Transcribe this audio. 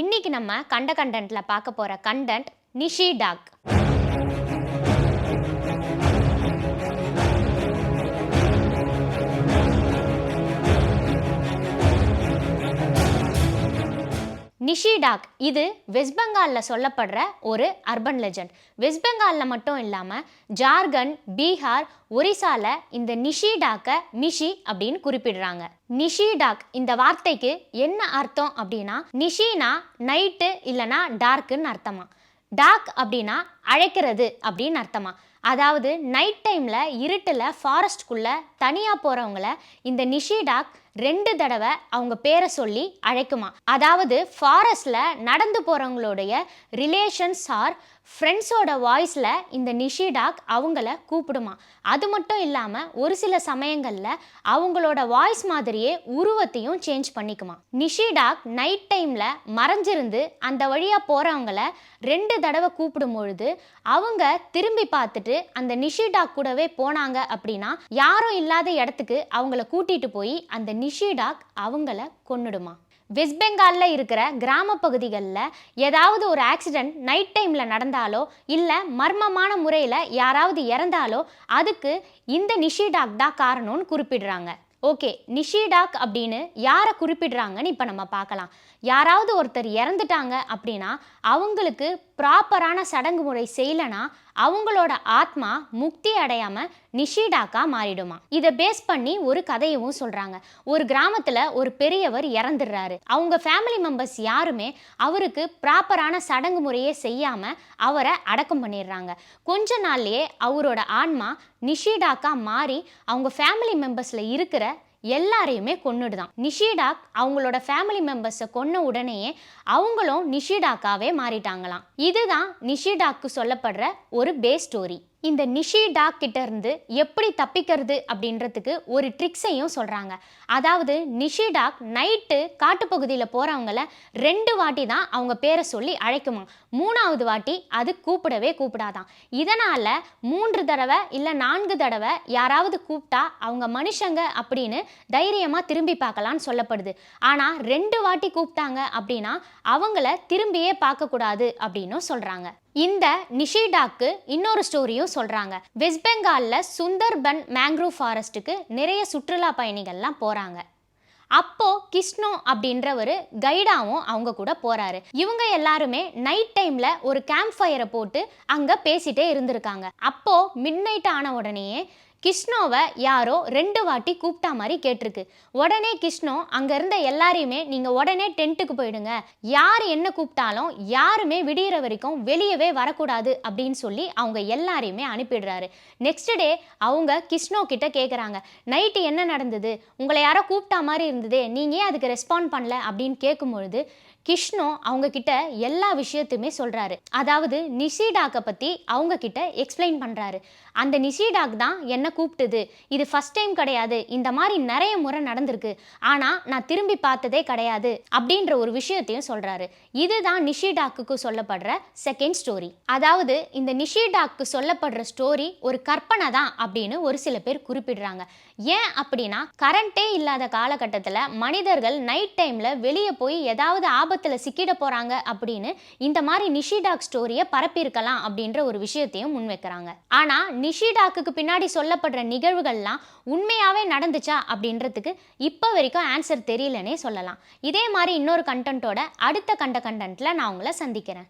இன்னைக்கு நம்ம கண்ட கண்டென்ட்ல பார்க்க போற கண்டென்ட் நிஷி டாக். நிஷிடாக் இது வெஸ்ட் பெங்காலில் சொல்லப்படுற ஒரு அர்பன் லெஜண்ட். வெஸ்ட் பெங்காலில் மட்டும் இல்லாமல் ஜார்க்கண்ட் பீகார் ஒரிசால இந்த நிஷிடாக்கை மிஷி அப்படின்னு குறிப்பிடுறாங்க. நிஷிடாக் இந்த வார்த்தைக்கு என்ன அர்த்தம் அப்படின்னா நிஷினா நைட்டு இல்லைனா டார்க்குன்னு அர்த்தமா? டாக் அப்படின்னா அழைக்கிறது அப்படின்னு அர்த்தமா? அதாவது நைட் டைமில் இருட்டில் ஃபாரஸ்ட்குள்ளே தனியாக போகிறவங்கள இந்த நிஷிடாக் ரெண்டு தடவை அவங்க பேரை சொல்லி அழைக்குமா. அதாவது ஃபாரஸ்டில் நடந்து போகிறவங்களுடைய ரிலேஷன்ஸ் ஆர் ஃப்ரெண்ட்ஸோட வாய்ஸில் இந்த நிஷிடாக் அவங்கள கூப்பிடுமா. அது மட்டும் இல்லாமல் ஒரு சில சமயங்களில் அவங்களோட வாய்ஸ் மாதிரியே உருவத்தையும் சேஞ்ச் பண்ணிக்குமா. நிஷிடாக் நைட் டைமில் மறைஞ்சிருந்து அந்த வழியாக போகிறவங்கள ரெண்டு தடவை கூப்பிடும் பொழுது அவங்க திரும்பி பார்த்துட்டு அந்த நிஷிடாக் கூடவே போனாங்க அப்படின்னா யாரும் இல்லாத இடத்துக்கு அவங்கள கூட்டிகிட்டு போய் அந்த நிஷிடாக் அவங்கள கொன்னுடுமா? வெஸ்ட் பெங்காலில் இருக்கிற கிராம பகுதிகளில் ஏதாவது ஒரு ஆக்சிடென்ட் நைட் டைமில் நடந்தாலோ இல்லை மர்மமான முறையில் யாராவது இறந்தாலோ அதுக்கு இந்த நிஷிடாக் தான் காரணம்னு குறிப்பிடுறாங்க. ஓகே நிஷிடாக் அப்படின்னு யாரை குறிப்பிடுறாங்கன்னு இப்போ நம்ம பார்க்கலாம். யாராவது ஒருத்தர் இறந்துட்டாங்க அப்படின்னா அவங்களுக்கு ப்ராப்பரான சடங்கு முறை செய்யலைன்னா அவங்களோட ஆத்மா முக்தி அடையாமல் நிஷிடாக்கா மாறிடுமா? இதை பேஸ் பண்ணி ஒரு கதையவும் சொல்றாங்க. ஒரு கிராமத்துல ஒரு பெரியவர் இறந்துடுறாரு. அவங்க ஃபேமிலி மெம்பர்ஸ் யாருமே அவருக்கு ப்ராப்பரான சடங்கு முறையே செய்யாம அவரை அடக்கம் பண்ணிடுறாங்க. கொஞ்ச நாள்லயே அவரோட ஆன்மா நிஷிடாக்கா மாறி அவங்க ஃபேமிலி மெம்பர்ஸ்ல இருக்கிற எல்லாரையுமே கொன்னுடுதான். நிஷிடாக் அவங்களோட ஃபேமிலி மெம்பர்ஸை கொன்ன உடனேயே அவங்களும் நிஷிடாக்காவே மாறிட்டாங்களாம். இதுதான் நிஷிடாக்கு சொல்லப்படுற ஒரு பே ஸ்டோரி இந்த நிஷிடாக் கிட்ட இருந்து எப்படி தப்பிக்கிறது அப்படின்றதுக்கு ஒரு ட்ரிக்ஸையும் சொல்கிறாங்க அதாவது நிஷிடாக் நைட்டு காட்டுப்பகுதியில் போகிறவங்கள ரெண்டு வாட்டி தான் அவங்க பேரை சொல்லி அழைக்குமா. மூணாவது வாட்டி அது கூப்பிடவே கூப்பிடாதான். இதனால் மூன்று தடவை இல்லை நான்கு தடவை யாராவது கூப்பிட்டா அவங்க மனுஷங்க அப்படின்னு தைரியமாக திரும்பி பார்க்கலான்னு சொல்லப்படுது. ஆனால் ரெண்டு வாட்டி கூப்பிட்டாங்க அப்படின்னா அவங்கள திரும்பியே பார்க்கக்கூடாது அப்படின்னும் சொல்கிறாங்க இந்த நிஷிடாக்கு இன்னொரு ஸ்டோரியும் சொல்கிறாங்க வெஸ்ட் பெங்காலில் சுந்தர்பன் மேங்க்ரோவ் ஃபாரஸ்ட்டுக்கு நிறைய சுற்றுலா பயணிகள்லாம் போகிறாங்க அப்போ கிஷ்ணோ அப்படின்றவர் கைடாவும் அவங்க கூட போறாரு. இவங்க எல்லாருமே நைட் டைம்ல ஒரு கேம்ப் ஃபயரை போட்டு அங்க பேசிட்டே இருந்திருக்காங்க. அப்போ மிட் நைட் ஆன உடனேயே கிஷ்ணோவை யாரோ ரெண்டு வாட்டி கூப்பிட்டா மாதிரி கேட்டிருக்கு. உடனே கிஷ்ணோ அங்கே இருந்த எல்லாரையுமே நீங்கள் உடனே டென்ட்டுக்கு போயிடுங்க. யார் என்ன கூப்பிட்டாலும் யாருமே விடியிற வரைக்கும் வெளியவே வரக்கூடாது அப்படின்னு சொல்லி அவங்க எல்லாரையுமே அனுப்பிடுறாரு. நெக்ஸ்ட் டே அவங்க கிஷ்ணோ கிட்ட கேட்குறாங்க நைட்டு என்ன நடந்தது? உங்களை யாரோ கூப்பிட்டா மாதிரி இருந்ததே நீங்கள் ஏன் அதுக்கு ரெஸ்பாண்ட் பண்ணல அப்படின்னு கேட்கும்பொழுது கிஷ்ணோ அவங்க கிட்ட எல்லா விஷயத்தையுமே சொல்றாரு. அதாவது நிஷிடாக்கை பத்தி அவங்க கிட்ட எக்ஸ்பிளைன் பண்றாரு. அந்த நிஷிடாக் தான் என்ன கூப்பிட்டது. இது ஃபர்ஸ்ட் டைம் கிடையாது. இந்த மாதிரி நிறைய முறை நடந்திருக்கு. ஆனா நான் திரும்பி பார்த்ததே கிடையாது அப்படின்ற ஒரு விஷயத்தையும் சொல்றாரு. இதுதான் நிஷிடாக்கு சொல்லப்படுற செகண்ட் ஸ்டோரி அதாவது இந்த நிஷிடாக்கு சொல்லப்படுற ஸ்டோரி ஒரு கற்பனை தான் அப்படின்னு ஒரு சில பேர் குறிப்பிடுறாங்க. ஏன் அப்படின்னா கரண்டே இல்லாத காலகட்டத்தில் மனிதர்கள் நைட் டைம்ல வெளியே போய் ஏதாவது ஆபத்தில் சிக்கிட போகிறாங்க அப்படின்னு இந்த மாதிரி நிஷிடாக் ஸ்டோரியை பரப்பியிருக்கலாம் அப்படின்ற ஒரு விஷயத்தையும் முன்வைக்கிறாங்க. ஆனால் நிஷிடாக்கு பின்னாடி சொல்லப்படுற நிகழ்வுகள்லாம் உண்மையாகவே நடந்துச்சா அப்படின்றதுக்கு இப்போ வரைக்கும் ஆன்சர் தெரியலனே சொல்லலாம். இதே மாதிரி இன்னொரு கண்டென்ட்டோட அடுத்த கண்ட கண்டென்ட்டில் நான் உங்களை சந்திக்கிறேன்.